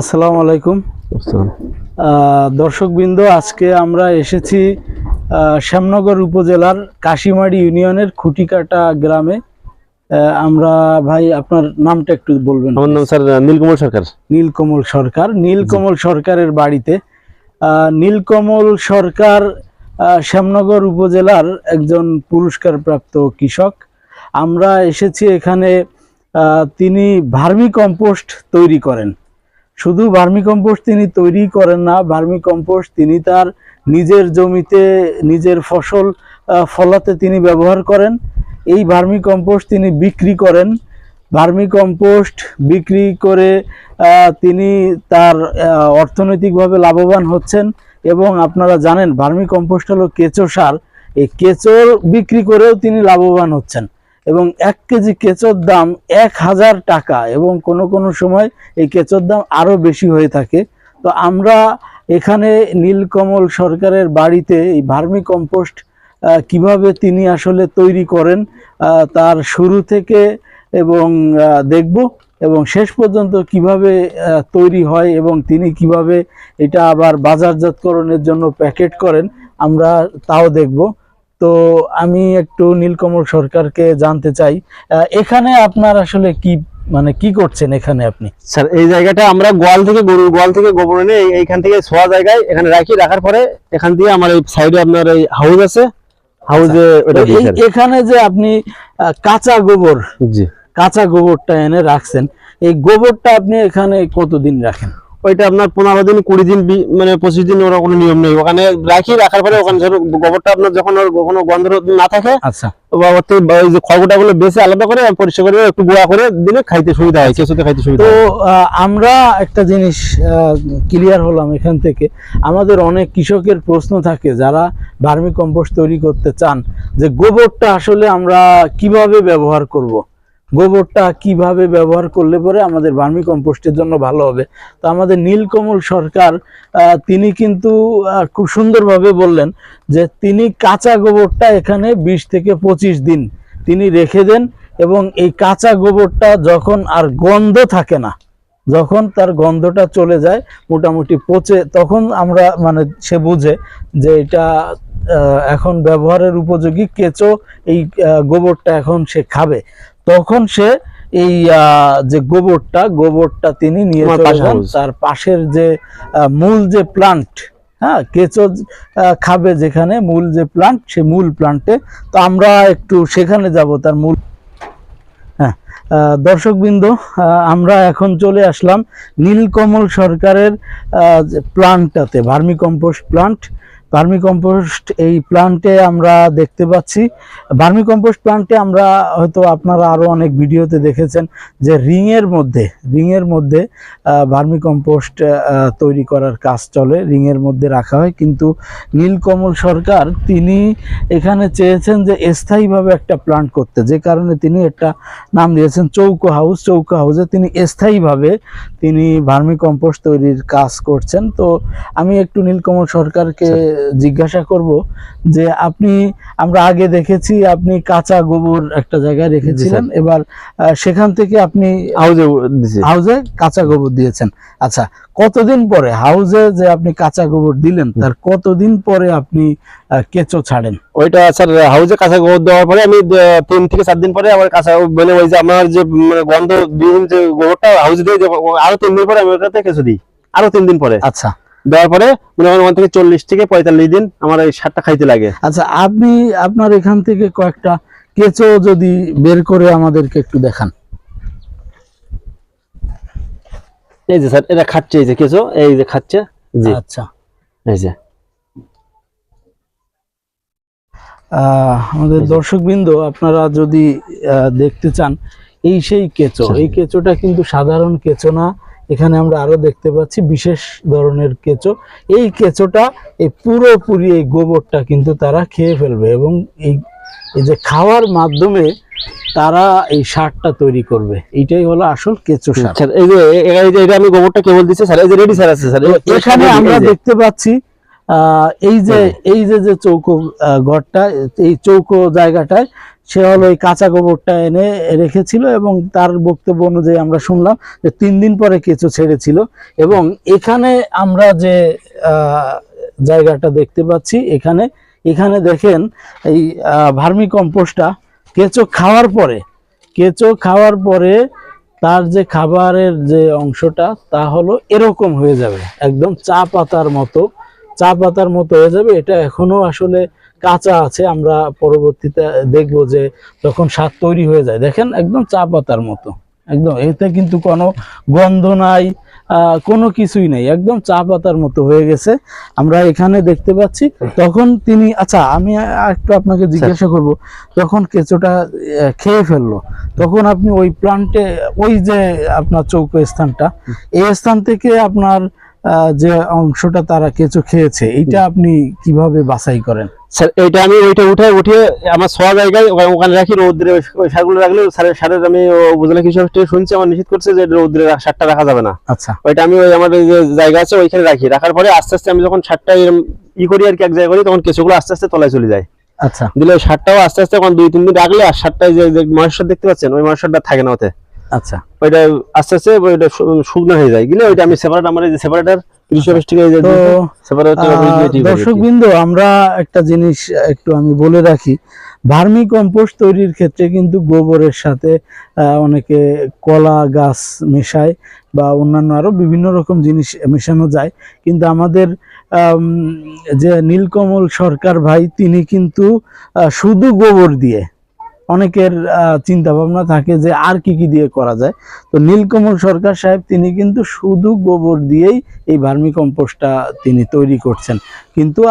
আসসালামু আলাইকুম। দর্শকবৃন্দ আজকে আমরা এসেছি শ্যামনগর উপজেলার কাশিমারি ইউনিয়নের খুঁটিকাটা গ্রামে। আমরা ভাই আপনার নামটা একটু বলবেন। আমার নাম স্যার নীলকমল সরকার। নীলকমল সরকার নীলকমল সরকারের বাড়িতে। নীলকমল সরকার শ্যামনগর উপজেলার একজন পুরস্কার প্রাপ্ত কৃষক। আমরা এসেছি এখানে তিনি ভার্মি কম্পোস্ট তৈরি করেন। শুধু ভার্মি কম্পোস্ট তিনি তৈরি করেন না ভার্মি কম্পোস্ট তিনি তার নিজের জমিতে, নিজের ফসল ফলাতে তিনি ব্যবহার করেন। এই ভার্মি কম্পোস্ট তিনি বিক্রি করেন। ভার্মি কম্পোস্ট বিক্রি করে তিনি তার অর্থনৈতিকভাবে লাভবান হচ্ছেন এবং আপনারা জানেন ভার্মি কম্পোস্ট হলো কেঁচো সার। এই কেঁচোর বিক্রি করেও তিনি লাভবান হচ্ছেন। এবং এক কেজি কেঁচোর দাম এক হাজার টাকা এবং কোনো কোনো সময় এই কেঁচোর দাম আরও বেশি হয়ে থাকে। তো আমরা এখানে নীলকমল সরকারের বাড়িতে এই ভার্মি কম্পোস্ট কীভাবে তিনি আসলে তৈরি করেন তার শুরু থেকে এবং দেখব এবং শেষ পর্যন্ত কীভাবে তৈরি হয় এবং তিনি কীভাবে এটা আবার বাজারজাতকরণের জন্য প্যাকেট করেন, আমরা তাও দেখব। তো আমি একটু নীলকমল সরকারকে জানতে চাই এখানে আপনার আসলে কি মানে কি করছেন এখানে আপনি? স্যার এই জায়গাটা আমরা গোয়াল থেকে গরুর গোয়াল থেকে গোবর এনে এইখান থেকে শোয়া জায়গায় এখানে রাখি রাখার পরে এখান দিয়ে আমার এই সাইডে আপনার এই হাউস আছে। হাউসে স্যার। এখানে যে আপনি কাঁচা গোবর জি। কাঁচা গোবরটা এনে রাখছেন এই গোবরটা আপনি এখানে কতদিন রাখেন? ওইটা আপনার পনেরো দিন কুড়ি দিন মানে পঁচিশ দিন ওরা কোনো নিয়ম নেই। ওখানে রাখি রাখার পরে ওখানে গোবরটা আপনার যখন ওর কোনো গন্ধ না থাকে আচ্ছা। বা ওর থেকে ওই যে খড়গুটা গুলো বেশি আলাদা করে পরিষ্কার করে একটু গুঁড়া করে দিলে খাইতে সুবিধা হয় কেঁচোতে খাইতে সুবিধা তো আমরা একটা জিনিস ক্লিয়ার হলাম এখান থেকে। আমাদের অনেক কৃষকের প্রশ্ন থাকে যারা ভার্মি কম্পোস্ট তৈরি করতে চান যে গোবরটা আসলে আমরা কীভাবে ব্যবহার করব। গোবরটা কীভাবে ব্যবহার করলে পরে আমাদের ভার্মি কম্পোস্টের জন্য ভালো হবে? তো আমাদের নীলকমল সরকার তিনি কিন্তু খুব সুন্দরভাবে বললেন যে তিনি কাঁচা গোবরটা এখানে বিশ থেকে পঁচিশ দিন তিনি রেখে দেন এবং এই কাঁচা গোবরটা যখন আর গন্ধ থাকে না, যখন তার গন্ধটা চলে যায়, মোটামুটি পচে, তখন আমরা মানে সে বুঝে যে এটা এখন ব্যবহারের উপযোগী, কেঁচো এই গোবরটা এখন সে খাবে। তখন সে এই আহ, যে গোবরটা গোবরটা তিনি নিয়ে যান। তার পাশের যে মূল যে প্লান্ট হ্যাঁ কেঁচো খাবে যেখানে মূল যে প্লান্ট সে মূল প্লান্টে তো আমরা একটু সেখানে যাব তার মূল। হ্যাঁ দর্শকবৃন্দ আমরা এখন চলে আসলাম নীলকমল সরকারের আহ, যে প্লান্টটাতে vermi compost plant vermi compost এই প্লান্টে আমরা দেখতে পাচ্ছি। ভার্মি কম্পোস্ট প্লান্টে আমরা হয়তো আপনারা আরও অনেক ভিডিওতে দেখেছেন যে রিংয়ের মধ্যে রিংয়ের মধ্যে ভার্মি কম্পোস্ট তৈরি করার কাজ চলে, রিংয়ের মধ্যে রাখা হয়। কিন্তু নীলকমল সরকার তিনি এখানে চেয়েছেন যে স্থায়ীভাবে একটা প্লান্ট করতে। যে কারণে তিনি একটা নাম দিয়েছেন চৌকো হাউস। চৌকো হাউসে তিনি স্থায়ীভাবে তিনি ভার্মি কম্পোস্ট তৈরির কাজ করছেন। তো আমি একটু নীলকমল সরকারকে জিজ্ঞাসা করব যে আপনি আমরা আগে দেখেছি আপনি কাঁচা গোবর একটা জায়গায় রেখেছিলেন এবার সেখান থেকে আপনি দিছি হাউজে কাঁচা গোবর দিয়েছেন। আচ্ছা কতদিন পরে হাউজে যে আপনি কাঁচা গোবর দিলেন তার কতদিন পরে আপনি কেঁচো ছাড়েন? ওইটা স্যার হাউজে কাঁচা গোবর দেওয়ার পরে আমি তিন থেকে চার দিন পরে আমার কাঁচা মানে ওই যে আমার যে মানে গন্ধ বিহীন যে গোবরটা হাউসে দিয়ে আরও তিন দিন পরে আমি ওটাতে কিছু দিই। আরও তিন দিন পরে। আচ্ছা। দেওয়ার পরে মনে করেন ওখান থেকে চল্লিশ থেকে পঁয়তাল্লিশ দিন আমার এই সারটা খাইতে লাগে। আচ্ছা আপনি আপনার এখান থেকে কয়েকটা কেঁচো যদি বের করে আমাদেরকে একটু দেখান। এই যে স্যার এটা খাচ্ছে এই যে কিছু এই যে খাচ্ছে জি। আচ্ছা। এই যে। আহ, আমাদের দর্শকবৃন্দ আপনারা যদি আহ, দেখতে চান এই সেই কেঁচো আচ্ছা। এই কেঁচোটা কিন্তু সাধারণ কেঁচো না এখানে আমরা আরও দেখতে পাচ্ছি বিশেষ ধরনের কেঁচো। এই কেঁচোটা এই পুরোপুরি এই গোবরটা কিন্তু তারা খেয়ে ফেলবে এবং এই এই যে খাওয়ার মাধ্যমে তারা এই সারটা তৈরি করবে। এইটাই হলো আসল কেঁচো সার। এই যে এটা আমি গোবরটা কেবল দিচ্ছি স্যার এই যে রেডি স্যার আছে স্যার এখানে আমরা দেখতে পাচ্ছি আহ, এই যে এই যে যে চৌকো ঘরটা এই চৌকো জায়গাটায় সে হলো এই কাঁচা গোবরটা এনে রেখেছিল এবং তার বক্তব্য অনুযায়ী আমরা শুনলাম যে তিন দিন পরে কেঁচো ছেড়েছিল এবং এখানে আমরা যে জায়গাটা দেখতে পাচ্ছি, এখানে এখানে দেখেন এই ভার্মি কম্পোস্টটা কেঁচো খাওয়ার পরে, কেঁচো খাওয়ার পরে তার যে খাবারের যে অংশটা তা হলো এরকম হয়ে যাবে, একদম চা পাতার মতো। চা পাতার মতো হয়ে যাবে। এটা এখনও আসলে কাঁচা আছে। আমরা পরবর্তীতে দেখব যে যখন স্বাদ তৈরি হয়ে যায়। দেখেন একদম চা পাতার মতো। একদম এতে কিন্তু কোনো গন্ধ নাই কোনো কিছুই নেই। একদম চা পাতার মতো হয়ে গেছে। আমরা এখানে দেখতে পাচ্ছি তখন তিনি আচ্ছা আমি একটু আপনাকে জিজ্ঞাসা করব যখন কেঁচোটা খেয়ে ফেলল তখন আপনি ওই প্লান্টে ওই যে আপনার চৌকো স্থানটা এই স্থান থেকে আপনার যে অংশটা তারা কেঁচো খেয়েছে এটা আপনি কীভাবে বাছাই করেন? স্যার এইটা আমি ওইটা উঠে উঠিয়ে আমার ছোয়া জায়গায় ওখানে- রাখি রৌদ্রে ওই- সারগুলো রাখলে স্যারের সারের আমি উপজেলা কৃষি অফিস শুনছি আমার নিশ্চিত করছে যে রৌদ্রে সারটা রাখা যাবে না। আচ্ছা। ওইটা আমি ওই আমার যে জায়গা আছে ওইখানে রাখি। রাখার পরে আস্তে আস্তে আমি যখন সারটা ই করি আর কি এক জায়গায় করি তখন কেঁচোগুলো আস্তে আস্তে তলায় চলে যায়। আচ্ছা। দিলে ওই সারটাও আস্তে আস্তে এখন দুই তিন দিন রাখলে আর সারটায় যে মহেশ্বর দেখতে পাচ্ছেন ওই মহেশ্বরটা থাকে না ওতে। আচ্ছা। ওইটা আস্তে আস্তে ওইটা শু- শুকনো হয়ে যায়। গেলে ওইটা আমি সেপারেট আমার এই সেপারেটার দর্শক বিন্দু আমরা একটা জিনিস একটু আমি বলে রাখি। ভার্মি কম্পোস্ট তৈরির ক্ষেত্রে কিন্তু গোবরের সাথে অনেকে কলা গাছ মেশায় বা অন্যান্য আরও বিভিন্ন রকম জিনিস মেশানো যায়। কিন্তু আমাদের যে নীলকমল সরকার ভাই তিনি কিন্তু শুধু গোবর দিয়ে অনেকের চিন্তা ভাবনা থাকে যে আর কি কি দিয়ে করা যায়। তো নীলকমল সরকার সাহেব, তিনি কিন্তু শুধু গোবর দিয়েই এই ভার্মি কম্পোস্টটা তিনি তৈরি করছেন। কিন্তু